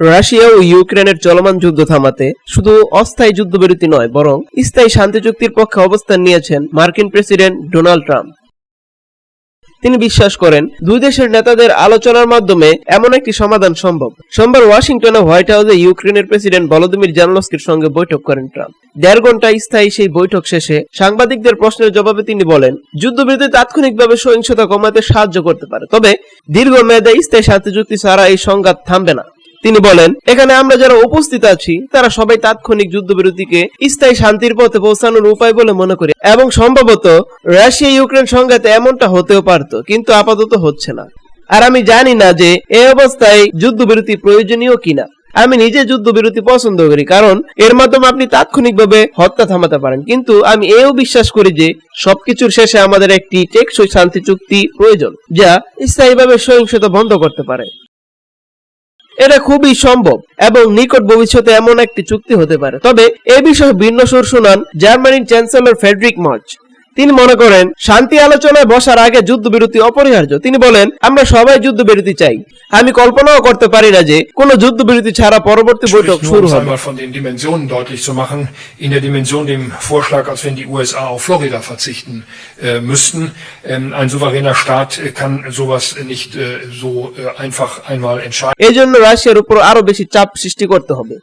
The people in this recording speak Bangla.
রাশিয়া ও ইউক্রেনের চলমান যুদ্ধ থামাতে শুধু অস্থায়ী যুদ্ধবিরতি নয়, বরং স্থায়ী শান্তি চুক্তির পক্ষে অবস্থান নিয়েছেন মার্কিন প্রেসিডেন্ট ডোনাল্ড ট্রাম্প। তিনি বিশ্বাস করেন, দুই দেশের নেতাদের আলোচনার মাধ্যমে এমন একটি সমাধান সম্ভব। সোমবার ওয়াশিংটনে হোয়াইট হাউসে ইউক্রেনের প্রেসিডেন্ট ভলোদিমির জানলস্কির সঙ্গে বৈঠক করেন ট্রাম্প। দেড় ঘণ্টা স্থায়ী সেই বৈঠক শেষে সাংবাদিকদের প্রশ্নের জবাবে তিনি বলেন, যুদ্ধবিরতি তাৎক্ষণিকভাবে সহিংসতা কমাতে সাহায্য করতে পারে, তবে দীর্ঘ দীর্ঘমেয়াদে স্থায়ী শান্তি চুক্তি ছাড়া এই সংঘাত থামবে না। তিনি বলেন, এখানে আমরা যারা উপস্থিত আছি, তারা সবাই তাৎক্ষণিক যুদ্ধবিরতিকে স্থায়ী শান্তির পথে পৌঁছানোর উপায় বলে মনে করি। এবং সম্ভবত রাশিয়া ইউক্রেন সংঘাতে এমনটা হতেও পারত, কিন্তু আপাতত হচ্ছে না। আর আমি জানি না যে এই অবস্থায় যুদ্ধবিরতি প্রয়োজনীয় কিনা। আমি নিজে যুদ্ধবিরতি পছন্দ করি, কারণ এর মাধ্যমে আপনি তাৎক্ষণিকভাবে হত্যা থামাতে পারেন। কিন্তু আমি এও বিশ্বাস করি যে সবকিছুর শেষে আমাদের একটি টেকসই শান্তি চুক্তি প্রয়োজন, যা স্থায়ীভাবে সহিংসতা বন্ধ করতে পারে। এটা খুবই সম্ভব এবং নিকট ভবিষ্যতে এমন একটি চুক্তি হতে পারে। তবে এ বিষয়ে ভিন্ন সুর শুনান জার্মানির চ্যান্সেলর ফেডরিক মার্চ। তিনি মনে করেন শান্তি আলোচনায় বসার আগে যুদ্ধবিরতি অপরিহার্য তিনি বলেন আমরা সবাই যুদ্ধবিরতি চাই আমি কল্পনাও করতে পারি না যে কোনো যুদ্ধবিরতি ছাড়া পরবর্তী বৈঠক শুরু um হবে von den Dimensionen deutlich zu machen. In der Dimension dem Vorschlag, als wenn die USA auf Florida verzichten äh, müssten. Ähm, ein souveräner Staat äh, kann sowas nicht äh, so äh, einfach einmal entscheiden. এই রাশিয়ার উপর আরও বেশি চাপ সৃষ্টি করতে হবে